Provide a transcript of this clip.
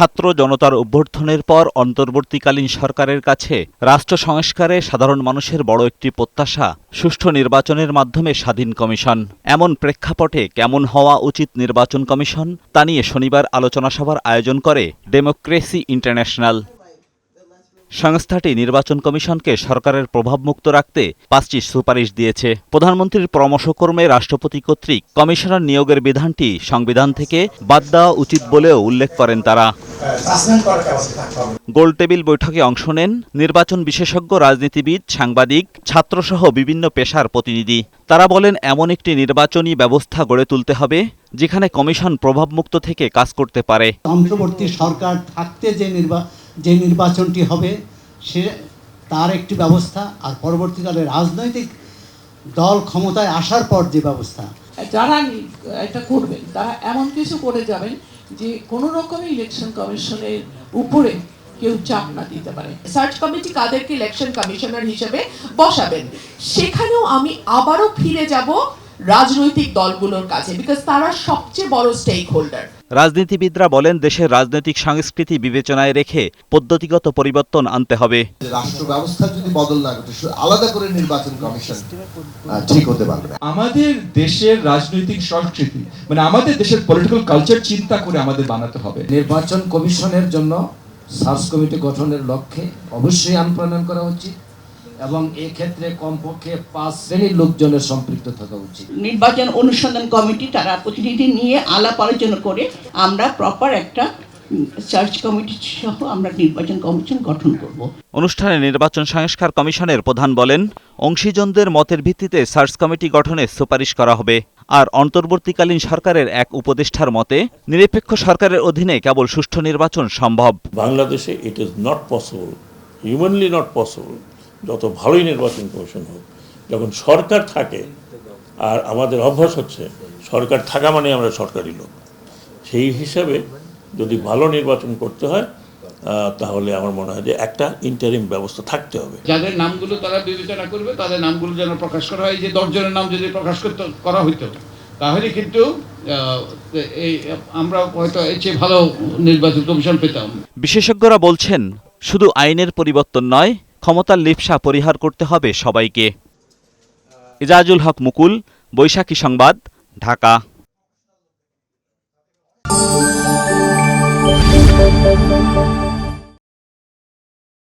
ছাত্র জনতার অভ্যর্থনের পর অন্তর্বর্তীকালীন সরকারের কাছে রাষ্ট্র সংস্কারে সাধারণ মানুষের বড় একটি প্রত্যাশা, সুষ্ঠু নির্বাচনের মাধ্যমে স্বাধীন কমিশন। এমন প্রেক্ষাপটে কেমন হওয়া উচিত নির্বাচন কমিশন, তা নিয়ে শনিবার আলোচনা সভার আয়োজন করে ডেমোক্রেসি ইন্টারন্যাশনাল। সংস্থাটি নির্বাচন কমিশনকে সরকারের প্রভাবমুক্ত রাখতে পাঁচটি সুপারিশ দিয়েছে। প্রধানমন্ত্রীর পরামর্শক্রমে রাষ্ট্রপতি কর্তৃক কমিশনার নিয়োগের বিধানটি সংবিধান থেকে বাদ দেওয়া উচিত বলেও উল্লেখ করেন তারা। গোলটেবিল বৈঠকে অংশ নেন নির্বাচন বিশেষজ্ঞ, রাজনীতিবিদ, সাংবাদিক, ছাত্রসহ বিভিন্ন পেশার প্রতিনিধি। তারা বলেন, এমন একটি নির্বাচনী ব্যবস্থা গড়ে তুলতে হবে, যেখানে কমিশন প্রভাবমুক্ত থেকে কাজ করতে পারে। অন্তর্বর্তী সরকার থাকতে যে নির্বা যে নির্বাচনটি হবে, সে তার একটি ব্যবস্থা। আর পরবর্তীকালে রাজনৈতিক দল ক্ষমতায় আসার পর যে ব্যবস্থা। যারা এটা করবেন, তারা এমন কিছু করে যাবেন যে কোনো রকমই ইলেকশন কমিশনের উপরে কেউ চাপ না দিতে পারে। সার্চ কমিটি কাদেরকে ইলেকশন কমিশনার হিসেবে বসাবেন। সেখানেও আমি আবারও ফিরে যাব রাজনৈতিক দলগুলোর কাছে বিকজ তারা সবচেয়ে বড় স্টেক হোল্ডার রাজনীতিবিদরা বলেন দেশের রাজনৈতিক সংস্কৃতি বিবেচনায় রেখে পদ্ধতিগত পরিবর্তন আনতে হবে। রাষ্ট্র ব্যবস্থা যদি বদল না ঘটে আলাদা করে নির্বাচন কমিশন ঠিক হতে পারবে আমাদের দেশের রাজনৈতিক সংস্কৃতি মানে আমাদের দেশের পলিটিক্যাল কালচার চিন্তা করে আমাদের বানাতে হবে। নির্বাচন কমিশনের জন্য সার্চ কমিটি গঠনের লক্ষ্যে অবশ্যই আইন প্রণয়ন করা উচিত। এবং এক্ষেত্রে কমপক্ষে পাঁচ শ্রেণির লোকজনের সম্পৃক্ত থাকা উচিত। নির্বাচন অনুসন্ধান কমিটি তারা প্রতিনিধি নিয়ে আলাপ আলোচনা করে আমরা প্রপার একটা সার্চ কমিটি সহ আমরা নির্বাচন কমিশন গঠন করব। অনুষ্ঠানে নির্বাচন সংস্কার কমিশনের প্রধান বলেন অংশীজনদের মতের ভিত্তিতে সার্চ কমিটি গঠনের সুপারিশ করা হবে। আর অন্তর্বর্তীকালীন সরকারের এক উপদেষ্টার মতে নিরপেক্ষ সরকারের অধীনে কেবল সুষ্ঠু নির্বাচন সম্ভব। বাংলাদেশে it is not possible humanly not possible যত ভালোই নির্বাচন কমিশন হোক যখন সরকার থাকে আর আমাদের অভ্যাস হচ্ছে সরকার থাকা মানে আমরা সরকারি লোক। সেই হিসাবে যদি ভালো নির্বাচন করতে হয় তাহলে আমার মনে হয় যে একটা ইন্টারিম ব্যবস্থা থাকতে হবে। যাদের নামগুলো তারা বিবেচনা করবে তাদের নামগুলো যেন প্রকাশ করা হয় যে দশজনের নাম যদি প্রকাশ করতে করা হইতো তাহলে কিন্তু আহ, এই আমরা হয়তো এর চেয়ে ভালো নির্বাচন কমিশন পেতাম। বিশেষজ্ঞরা বলছেন শুধু আইনের পরিবর্তন নয় ক্ষমতার লিপসা পরিহার করতে হবে সবাইকে। ইজাজুল হক মুকুল বৈশাখী সংবাদ ঢাকা।